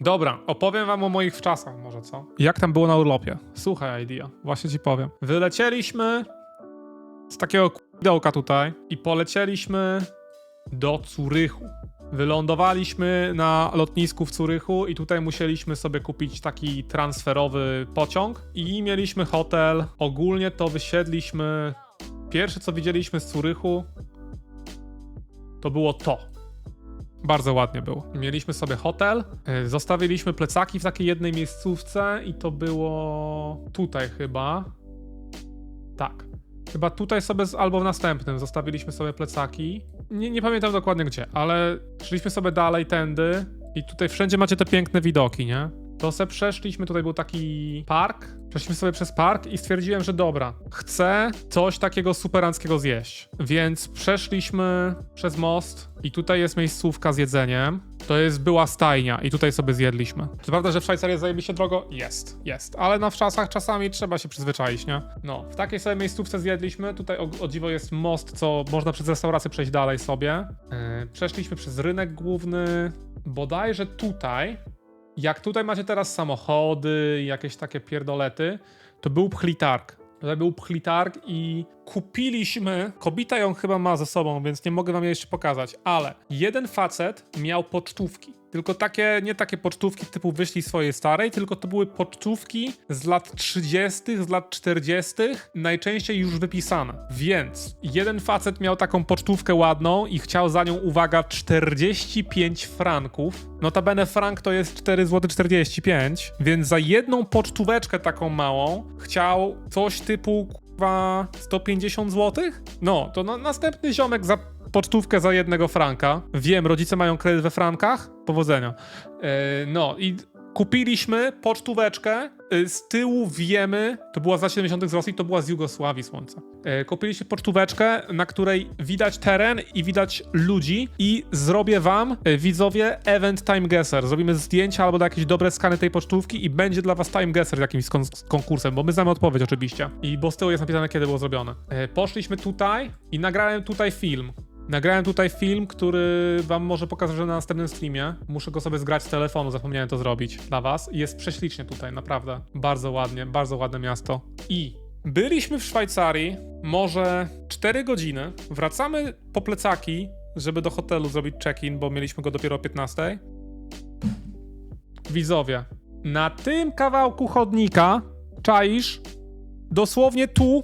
Dobra, opowiem wam o moich wczasach może, co? Jak tam było na urlopie? Słuchaj, idea, właśnie ci powiem. Wylecieliśmy z takiego dołka tutaj i polecieliśmy do Curychu. Wylądowaliśmy na lotnisku w Curychu i tutaj musieliśmy sobie kupić taki transferowy pociąg i mieliśmy hotel. Ogólnie to wysiedliśmy. Pierwsze co widzieliśmy z Curychu to było to. Bardzo ładnie było. Mieliśmy sobie hotel, y, zostawiliśmy plecaki w takiej jednej miejscówce i to było tutaj chyba. Tak. Chyba tutaj sobie, albo w następnym zostawiliśmy sobie plecaki. Nie, nie pamiętam dokładnie gdzie, ale szliśmy sobie dalej tędy i tutaj wszędzie macie te piękne widoki, nie? To se przeszliśmy, tutaj był taki park, przeszliśmy sobie przez park i stwierdziłem, że dobra, chcę coś takiego superanckiego zjeść. Więc przeszliśmy przez most i tutaj jest miejscówka z jedzeniem. To jest była stajnia i tutaj sobie zjedliśmy. Czy prawda, że w Szwajcarii jest zajebiście drogo? Jest, jest. Ale na wczasach czasami trzeba się przyzwyczaić, nie? No, w takiej sobie miejscówce zjedliśmy. Tutaj o, o dziwo jest most, co można przez restaurację przejść dalej sobie. Yy, przeszliśmy przez rynek główny. Bodajże tutaj jak tutaj macie teraz samochody, jakieś takie pierdolety, to był pchlitarg. Tutaj był pchlitarg i kupiliśmy. Kobita ją chyba ma ze sobą, więc nie mogę wam jej jeszcze pokazać, ale jeden facet miał pocztówki. Tylko takie, nie takie pocztówki typu wyślij swojej starej, tylko to były pocztówki z lat 30., z lat 40., najczęściej już wypisane. Więc jeden facet miał taką pocztówkę ładną i chciał za nią, uwaga, 45 franków. Notabene frank to jest 4 zł 45, więc za jedną pocztóweczkę taką małą chciał coś typu kurwa 150 zł? No, to na, następny ziomek za pocztówkę za jednego franka. Wiem, rodzice mają kredyt we frankach. Powodzenia. E, no i kupiliśmy pocztóweczkę. e, Z tyłu wiemy, to była za 70 z Rosji, to była z Jugosławii słońca. E, Kupiliśmy pocztóweczkę, na której widać teren i widać ludzi i zrobię wam, widzowie, event time guesser. Zrobimy zdjęcia albo jakieś dobre skany tej pocztówki i będzie dla was time guesser jakimś kon- konkursem, bo my znamy odpowiedź oczywiście. I bo z tyłu jest napisane, kiedy było zrobione. Poszliśmy tutaj i nagrałem tutaj film. Nagrałem tutaj film, który wam może pokażę na następnym streamie. Muszę go sobie zgrać z telefonu, zapomniałem to zrobić dla was. Jest prześlicznie tutaj, naprawdę. Bardzo ładnie, bardzo ładne miasto. I byliśmy w Szwajcarii może 4 godziny. Wracamy po plecaki, żeby do hotelu zrobić check-in, bo mieliśmy go dopiero o 15. Widzowie, na tym kawałku chodnika, czaisz, dosłownie tu,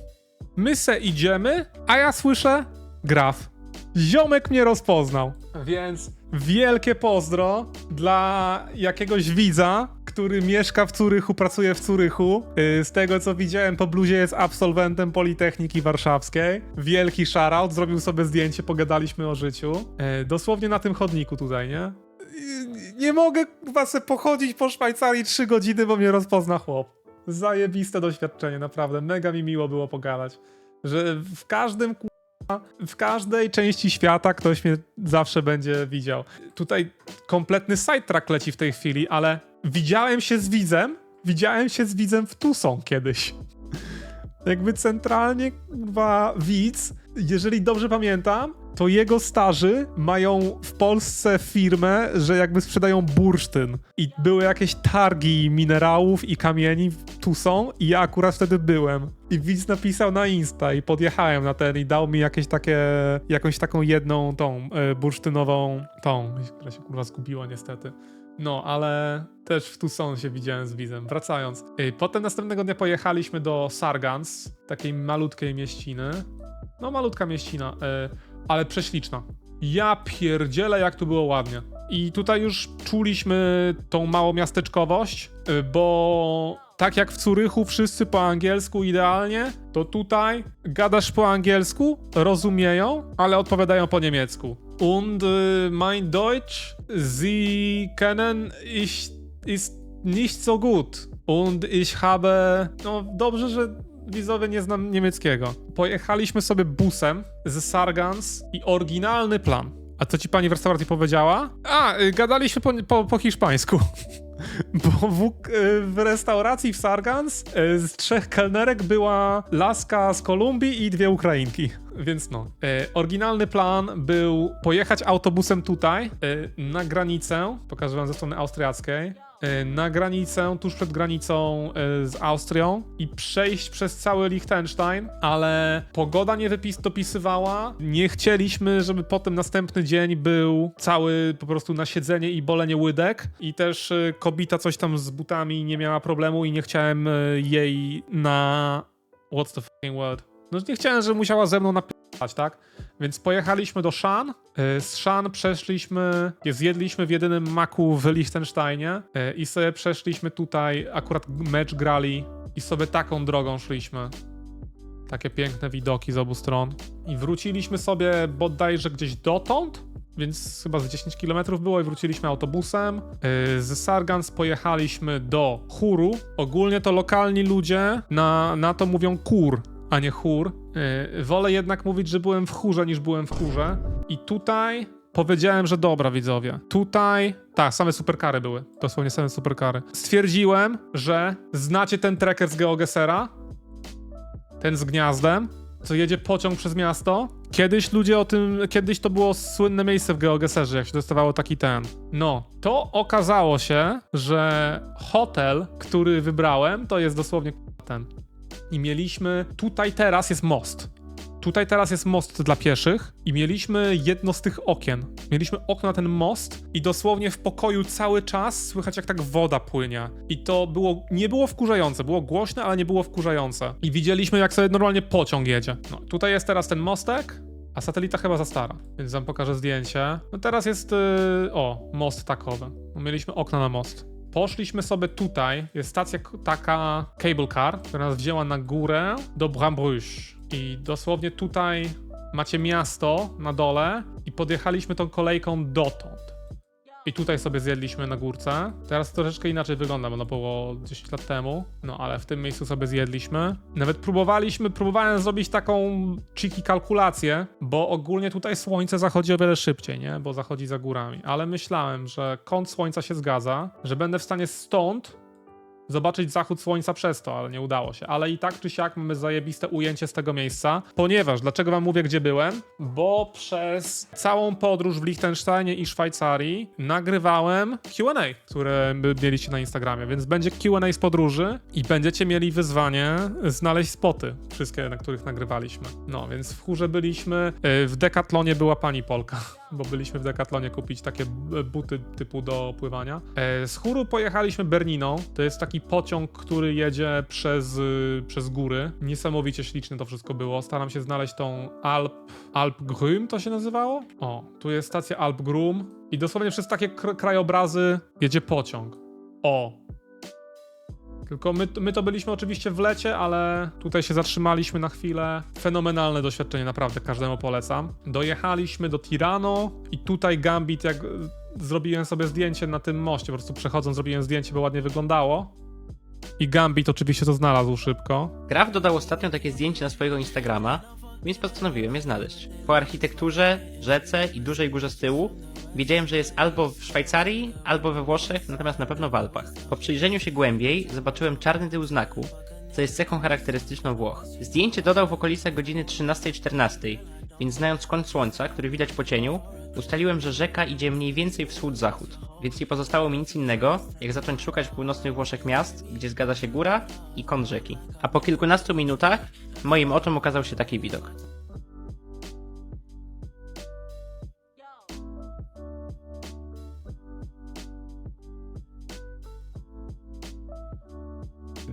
my se idziemy, a ja słyszę graf. Ziomek mnie rozpoznał. Więc wielkie pozdro dla jakiegoś widza, który mieszka w Curychu, pracuje w Curychu. Yy, Z tego co widziałem po bluzie jest absolwentem Politechniki Warszawskiej. Wielki shoutout, zrobił sobie zdjęcie, pogadaliśmy o życiu. Yy, Dosłownie na tym chodniku tutaj, nie? Yy, Nie mogę was pochodzić po Szwajcarii 3 godziny, bo mnie rozpozna chłop. Zajebiste doświadczenie, naprawdę. Mega mi miło było pogadać. Że w każdym w każdej części świata ktoś mnie zawsze będzie widział. Tutaj kompletny sidetrack leci w tej chwili, ale widziałem się z widzem, widziałem się z widzem w Tucson kiedyś. Jakby centralnie, kurwa, widz, jeżeli dobrze pamiętam, to jego starzy mają w Polsce firmę, że jakby sprzedają bursztyn. I były jakieś targi minerałów i kamieni w Tucson i ja akurat wtedy byłem. I widz napisał na Insta i podjechałem na ten i dał mi jakieś takie, jakąś taką jedną tą e, bursztynową tą, która się kurwa zgubiła niestety. No, ale też w Tucson się widziałem z widzem. Wracając. Y, Potem następnego dnia pojechaliśmy do Sargans, takiej malutkiej mieściny. No, malutka mieścina, y, ale prześliczna. Ja pierdzielę, jak tu było ładnie. I tutaj już czuliśmy tą małą miasteczkowość, y, bo tak jak w Curychu wszyscy po angielsku idealnie, to tutaj gadasz po angielsku, rozumieją, ale odpowiadają po niemiecku. Und y, mein Deutsch, Sie kennen ich ist nicht so gut. Und ich habe. No dobrze, że widzowie nie znam niemieckiego. Pojechaliśmy sobie busem z Sargans i oryginalny plan. A co ci pani w restauracji powiedziała? A, y, gadaliśmy po, po, po hiszpańsku. Bo w, y, w restauracji w Sargans y, z trzech kelnerek była laska z Kolumbii i dwie Ukrainki. Więc no. Oryginalny plan był pojechać autobusem tutaj, na granicę, pokażę wam ze strony austriackiej, na granicę, tuż przed granicą y, z Austrią i przejść przez cały Liechtenstein, ale pogoda nie wypis dopisywała. Nie chcieliśmy, żeby potem następny dzień był cały po prostu na siedzenie i bolenie łydek i też y, kobita coś tam z butami nie miała problemu i nie chciałem jej na... What's the fucking word? No nie chciałem, żeby musiała ze mną napisać, tak? Więc pojechaliśmy do Shan. Y, Z Shan przeszliśmy, zjedliśmy w jedynym maku w Liechtensteinie y, i sobie przeszliśmy tutaj, akurat mecz grali i sobie taką drogą szliśmy. Takie piękne widoki z obu stron. I wróciliśmy sobie bodajże gdzieś dotąd, więc chyba z 10 km było i wróciliśmy autobusem. Yy, Z Sargans pojechaliśmy do Churu. Ogólnie to lokalni ludzie na, na to mówią kur, a nie chór. Yy, wolę jednak mówić, że byłem w chórze niż byłem w chórze. I tutaj powiedziałem, że dobra widzowie. Tutaj, tak, same superkary były. Dosłownie same superkary. Stwierdziłem, że znacie ten trekker z GeoGesera? Ten z gniazdem? co jedzie pociąg przez miasto. Kiedyś ludzie o tym, kiedyś to było słynne miejsce w GeoGeserze, jak się dostawało taki ten. No, to okazało się, że hotel, który wybrałem, to jest dosłownie ten. I mieliśmy, tutaj teraz jest most. Tutaj teraz jest most dla pieszych i mieliśmy jedno z tych okien. Mieliśmy okno na ten most i dosłownie w pokoju cały czas słychać jak tak woda płynie. I to było, nie było wkurzające, było głośne, ale nie było wkurzające. I widzieliśmy jak sobie normalnie pociąg jedzie. No, tutaj jest teraz ten mostek, a satelita chyba za stara, więc wam pokażę zdjęcie. No teraz jest, yy, o, most takowy. Mieliśmy okno na most. Poszliśmy sobie tutaj, jest stacja taka cable car, która nas wzięła na górę do Brambrüche. I dosłownie tutaj macie miasto na dole i podjechaliśmy tą kolejką dotąd. I tutaj sobie zjedliśmy na górce. Teraz troszeczkę inaczej wygląda, bo no było 10 lat temu. No ale w tym miejscu sobie zjedliśmy. Nawet próbowaliśmy, próbowałem zrobić taką cheeky kalkulację, bo ogólnie tutaj słońce zachodzi o wiele szybciej, nie? Bo zachodzi za górami. Ale myślałem, że kąt słońca się zgadza, że będę w stanie stąd zobaczyć zachód słońca przez to, ale nie udało się. Ale i tak czy siak mamy zajebiste ujęcie z tego miejsca, ponieważ, dlaczego wam mówię, gdzie byłem? Bo przez całą podróż w Liechtensteinie i Szwajcarii nagrywałem Q&A, które mieliście na Instagramie, więc będzie Q&A z podróży i będziecie mieli wyzwanie znaleźć spoty, wszystkie, na których nagrywaliśmy. No, więc w chórze byliśmy, y, w Decathlonie była pani Polka, bo byliśmy w Decathlonie kupić takie b- buty typu do pływania. E, Z chóru pojechaliśmy Berniną, to jest taki pociąg, który jedzie przez, y, przez góry. Niesamowicie śliczne to wszystko było. Staram się znaleźć tą Alp, Alp Grüm to się nazywało? O, tu jest stacja Alp Grüm i dosłownie przez takie kr- krajobrazy jedzie pociąg. O, tylko my, my to byliśmy oczywiście w lecie, ale tutaj się zatrzymaliśmy na chwilę. Fenomenalne doświadczenie, naprawdę każdemu polecam. Dojechaliśmy do Tirano i tutaj Gambit, jak zrobiłem sobie zdjęcie na tym moście, po prostu przechodząc zrobiłem zdjęcie, bo ładnie wyglądało. I Gambit oczywiście to znalazł szybko. Graf dodał ostatnio takie zdjęcie na swojego Instagrama, więc postanowiłem je znaleźć. Po architekturze, rzece i dużej górze z tyłu wiedziałem, że jest albo w Szwajcarii, albo we Włoszech, natomiast na pewno w Alpach. Po przyjrzeniu się głębiej zobaczyłem czarny tył znaku, co jest cechą charakterystyczną Włoch. Zdjęcie dodał w okolicach godziny 13.14, więc znając kąt słońca, który widać po cieniu, ustaliłem, że rzeka idzie mniej więcej wschód-zachód. Więc nie pozostało mi nic innego, jak zacząć szukać w północnych Włoszech miast, gdzie zgadza się góra i kąt rzeki. A po kilkunastu minutach moim oczom okazał się taki widok.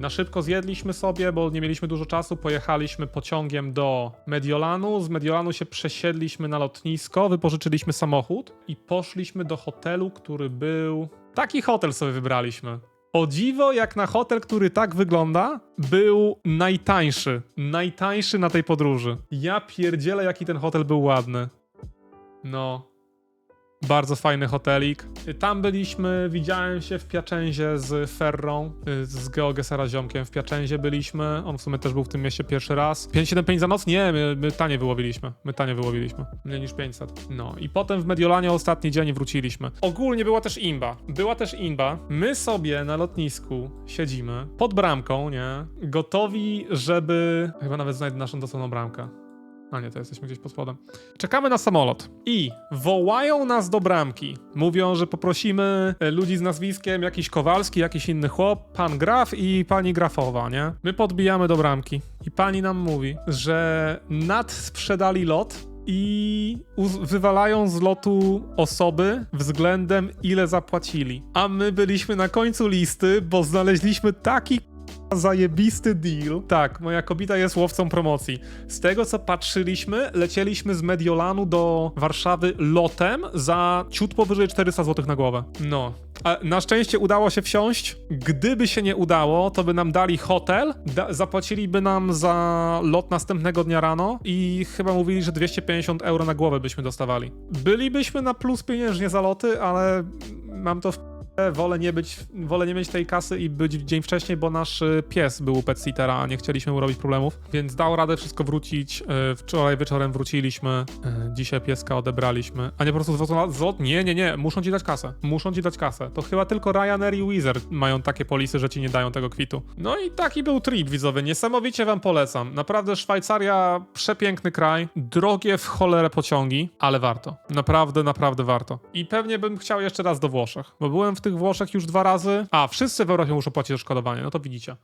Na szybko zjedliśmy sobie, bo nie mieliśmy dużo czasu. Pojechaliśmy pociągiem do Mediolanu. Z Mediolanu się przesiedliśmy na lotnisko, wypożyczyliśmy samochód i poszliśmy do hotelu, który był. Taki hotel sobie wybraliśmy. O dziwo, jak na hotel, który tak wygląda, był najtańszy. Najtańszy na tej podróży. Ja pierdzielę, jaki ten hotel był ładny. No, bardzo fajny hotelik. Tam byliśmy, widziałem się w Piaczęzie z Ferrą, y, z Geogesera ziomkiem. W Piaczęzie byliśmy, on w sumie też był w tym mieście pierwszy raz. 575 za noc? Nie, my, my tanie wyłowiliśmy. My tanie wyłowiliśmy. Mniej niż 500. No i potem w Mediolanie ostatni dzień wróciliśmy. Ogólnie była też imba. Była też imba. My sobie na lotnisku siedzimy, pod bramką, nie? Gotowi, żeby... Chyba nawet znajdę naszą dosłowną bramkę. A nie, to jesteśmy gdzieś pod spodem. Czekamy na samolot i wołają nas do bramki. Mówią, że poprosimy e, ludzi z nazwiskiem jakiś Kowalski, jakiś inny chłop, pan Graf i pani Grafowa, nie? My podbijamy do bramki i pani nam mówi, że nadsprzedali lot i wywalają z lotu osoby względem ile zapłacili. A my byliśmy na końcu listy, bo znaleźliśmy taki zajebisty deal. Tak, moja kobieta jest łowcą promocji. Z tego co patrzyliśmy, lecieliśmy z Mediolanu do Warszawy lotem za ciut powyżej 400 zł na głowę. No. A na szczęście udało się wsiąść. Gdyby się nie udało, to by nam dali hotel, da- zapłaciliby nam za lot następnego dnia rano i chyba mówili, że 250 euro na głowę byśmy dostawali. Bylibyśmy na plus pieniężnie za loty, ale mam to w Wolę nie być, wolę nie mieć tej kasy i być dzień wcześniej, bo nasz y, pies był u petsittera, a nie chcieliśmy mu robić problemów, więc dał radę wszystko wrócić. Y, Wczoraj wieczorem wróciliśmy, y, dzisiaj pieska odebraliśmy, a nie po prostu zwrotą na złot? Nie, nie, nie, muszą ci dać kasę, muszą ci dać kasę. To chyba tylko Ryanair i Wizard mają takie polisy, że ci nie dają tego kwitu. No i taki był trip widzowy, niesamowicie wam polecam. Naprawdę Szwajcaria, przepiękny kraj, drogie w cholerę pociągi, ale warto. Naprawdę, naprawdę warto. I pewnie bym chciał jeszcze raz do Włoszech, bo byłem w tych Włoszech już dwa razy. A, wszyscy w Europie muszą płacić odszkodowanie, no to widzicie.